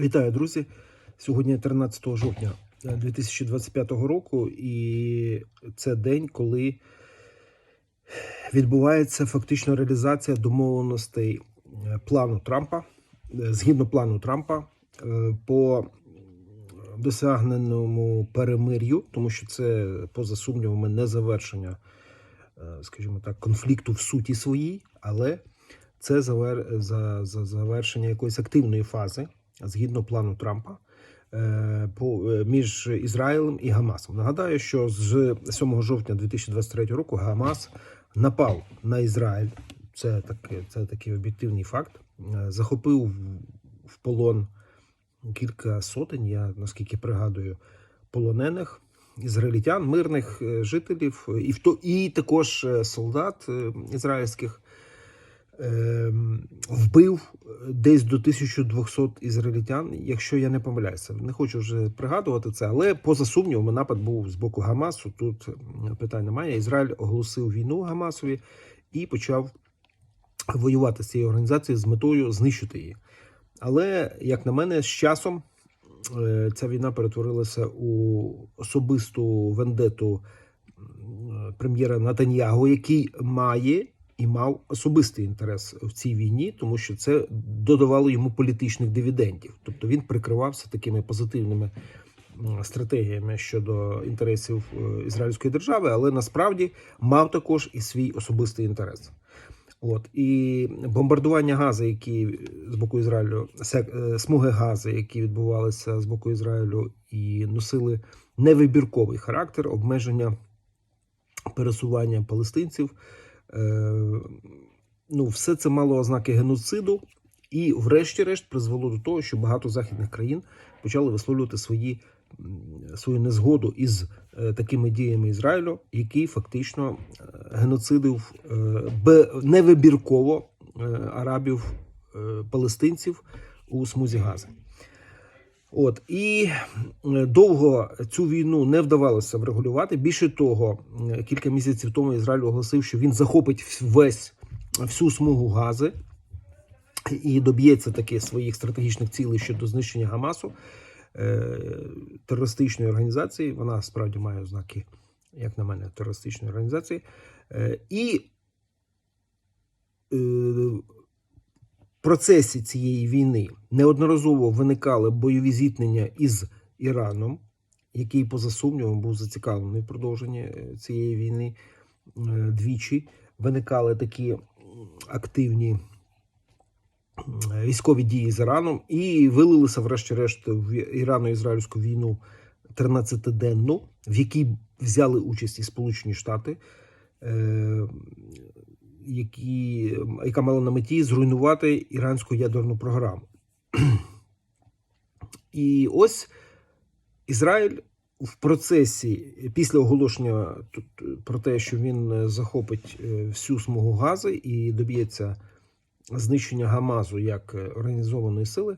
Вітаю, друзі! Сьогодні 13 жовтня е, 2025 року, і це день, коли відбувається фактично реалізація домовленостей е, плану Трампа, е, згідно плану Трампа, е, по досягненому перемир'ю, тому що це, поза сумнівами, не завершення, е, скажімо так, конфлікту в суті своїй, але це завер... за... за завершення якоїсь активної фази згідно плану Трампа е, по е, між Ізраїлем і Гамасом. Нагадаю, що з 7 жовтня 2023 року Гамас напав на Ізраїль. Це таки, це такий об'єктивний факт. Е, Захопив в- полон кілька сотень, я наскільки пригадую, полонених ізраїльтян, мирних жителів, і в то і також солдат ізраїльських. Ем, Вбив десь до 1200 ізраїльтян, якщо я не помиляюся. Не хочу вже пригадувати це, але поза сумнівами напад був з боку Гамасу. Тут питань немає. Ізраїль оголосив війну Гамасові і почав воювати з цією організацією з метою знищити її. Але, як на мене, з часом е, ця війна перетворилася у особисту вендету прем'єра Натаньягу, який має і мав особистий інтерес в цій війні, тому що це додавало йому політичних дивідендів. Тобто він прикривався такими позитивними стратегіями щодо інтересів е, ізраїльської держави, але насправді мав також і свій особистий інтерес. От і бомбардування газу, які з боку Ізраїлю, е, смуги газу, які відбувалися з боку Ізраїлю, і носили невибірковий характер обмеження пересування палестинців. Е, ну, все це мало ознаки геноциду, і, врешті-решт, призвело до того, що багато західних країн почали висловлювати свої, свою незгоду із е, такими діями Ізраїлю, який фактично е, геноцидив невибірково арабів, палестинців у смузі Гази. От і довго цю війну не вдавалося врегулювати. Більше того, кілька місяців тому Ізраїль оголосив, що він захопить весь всю смугу гази і доб'ється таки своїх стратегічних цілей щодо знищення Гамасу е, терористичної організації. Вона справді має ознаки, як на мене, терористичної організації. Е, І е, процесі цієї війни неодноразово виникали бойові зіткнення із Іраном, який, поза сумнівом, був зацікавлений в продовженні е, цієї війни е, двічі. Виникали такі активні військові дії з Іраном і вилилися, врешті-решт, в ірано-ізраїльську війну 13-денну, в якій взяли участь і Сполучені Штати. Які, яка мала на меті зруйнувати іранську ядерну програму. І ось Ізраїль в процесі після оголошення про те, що він е, захопить е, всю смугу гази і доб'ється знищення Гамазу як е, організованої сили,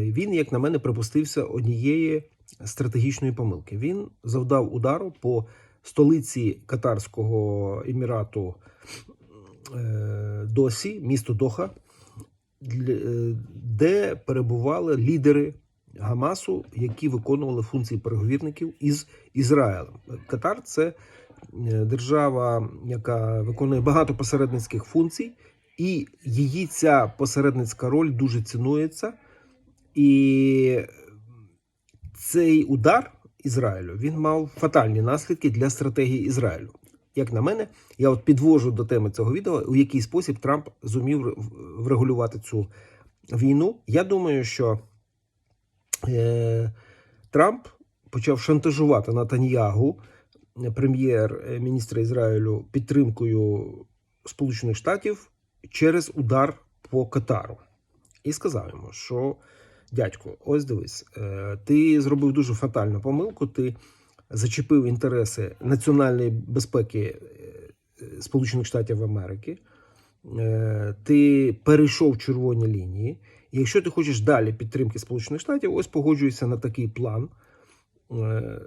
він, як на мене, припустився однієї стратегічної помилки. Він завдав удару по столиці Катарського емірату Досі, місто Доха, е, де перебували лідери Гамасу, які виконували функції переговірників із Ізраїлем. Катар це е, держава, яка виконує багато посередницьких функцій, і її ця посередницька роль дуже цінується. І цей удар Ізраїлю він мав фатальні наслідки для стратегії Ізраїлю. Як на мене, я от підвожу до теми цього відео, у який спосіб Трамп зумів врегулювати цю війну. Я думаю, що е, Трамп почав шантажувати Натаньягу, е, прем'єр-міністра Ізраїлю, підтримкою Сполучених Штатів через удар по Катару. І сказав йому, що дядько, ось дивись, е, ти зробив дуже фатальну помилку. Ти зачепив інтереси національної безпеки е, Сполучених Штатів Америки. Е, Ти перейшов червоні лінії. І якщо ти хочеш далі підтримки Сполучених Штатів, ось погоджуйся на такий план, е,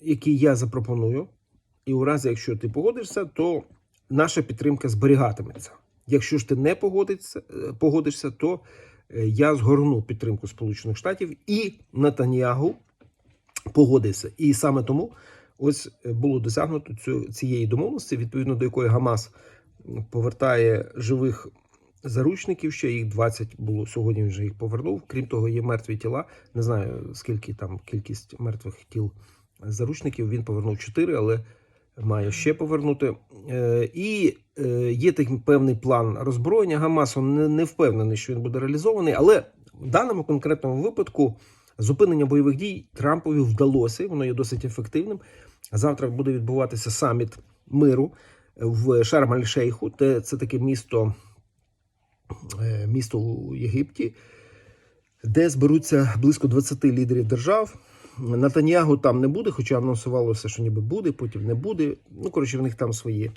який я запропоную. І у разі, якщо ти погодишся, то наша підтримка зберігатиметься. Якщо ж ти не погодишся, погодишся, то я згорну підтримку Сполучених Штатів і Нетаньягу погодився. І саме тому ось е, було досягнуто цю, цієї домовленості, відповідно до якої Гамас повертає живих заручників. Ще їх 20 було сьогодні. Вже їх повернув. Крім того, є мертві тіла. Не знаю скільки там кількість мертвих тіл заручників. Він повернув 4, але має ще повернути. Е, І е, є такий певний план роззброєння. Гамасу не впевнений, що він буде реалізований, але в даному конкретному випадку. Зупинення бойових дій Трампові вдалося, воно є досить ефективним. Завтра буде відбуватися саміт миру в Шарм-аль-Шейху. Це, це таке місто, е, місто у Єгипті, де зберуться близько 20 лідерів держав. Натаньягу там не буде, хоча анонсувалося, що ніби буде, потім не буде. Ну, коротше, в них там свої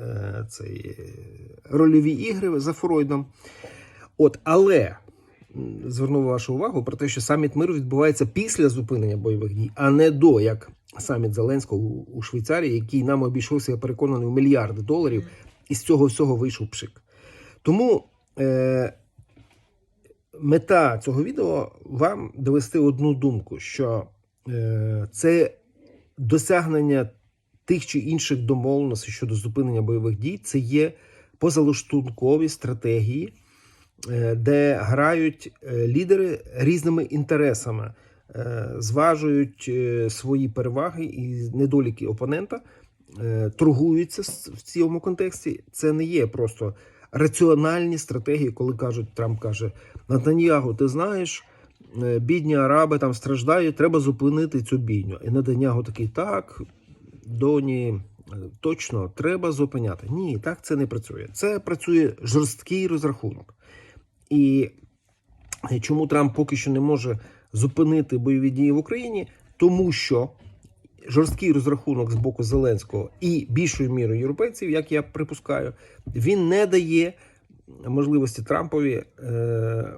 е, цей, е, рольові ігри за Фройдом. От, але м, зверну вашу увагу про те, що саміт миру відбувається після зупинення бойових дій, а не до як саміт Зеленського у, Швейцарії, який нам обійшовся, я переконаний, у мільярди доларів, і з цього всього вийшов пшик. Тому е, мета цього відео вам довести одну думку, що е, це досягнення тих чи інших домовленостей щодо зупинення бойових дій, це є позалаштункові стратегії, де грають е, лідери різними інтересами, е, зважують е, свої переваги і недоліки опонента, е, торгуються в цьому контексті. Це не є просто раціональні стратегії, коли кажуть, Трамп каже: Натаньягу, ти знаєш. е, Бідні араби там страждають, треба зупинити цю бійню. І Натаньягу такий, так, доні, е, точно треба зупиняти. Ні, так це не працює. Це працює жорсткий розрахунок. І чому Трамп поки що не може зупинити бойові дії в Україні? Тому що жорсткий розрахунок з боку Зеленського і більшою мірою європейців, як я припускаю, він не дає можливості Трампові е,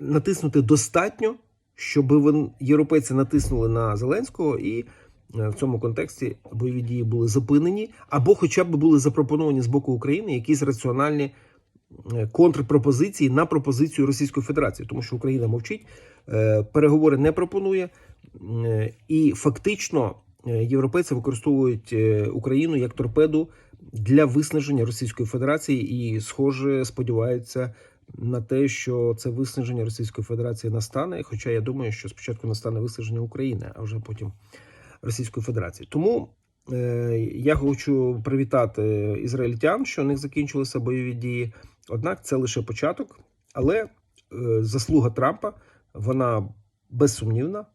натиснути достатньо, щоб він, європейці натиснули на Зеленського і. е, В цьому контексті бойові дії були зупинені, або хоча б були запропоновані з боку України якісь раціональні е, контрпропозиції на пропозицію Російської Федерації, тому що Україна мовчить, е, переговори не пропонує, е, і фактично е, європейці використовують е, Україну як торпеду для виснаження Російської Федерації, і, схоже, сподіваються на те, що це виснаження Російської Федерації настане. Хоча я думаю, що спочатку настане виснаження України, а вже потім Російської Федерації. Тому е, я хочу привітати ізраїльтян, що у них закінчилися бойові дії. Однак це лише початок, але е, заслуга Трампа вона безсумнівна,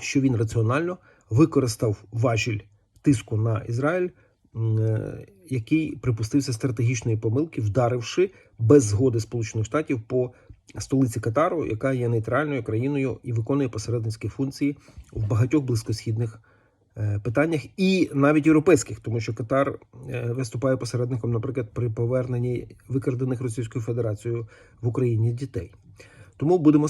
що він раціонально використав важіль тиску на Ізраїль, е, який припустився стратегічної помилки, вдаривши без згоди Сполучених Штатів по столиці Катару, яка є нейтральною країною і виконує посередницькі функції в багатьох близькосхідних питаннях, і навіть європейських, тому що Катар е, виступає посередником, наприклад, при поверненні викрадених Російською Федерацією в Україні дітей. Тому будемо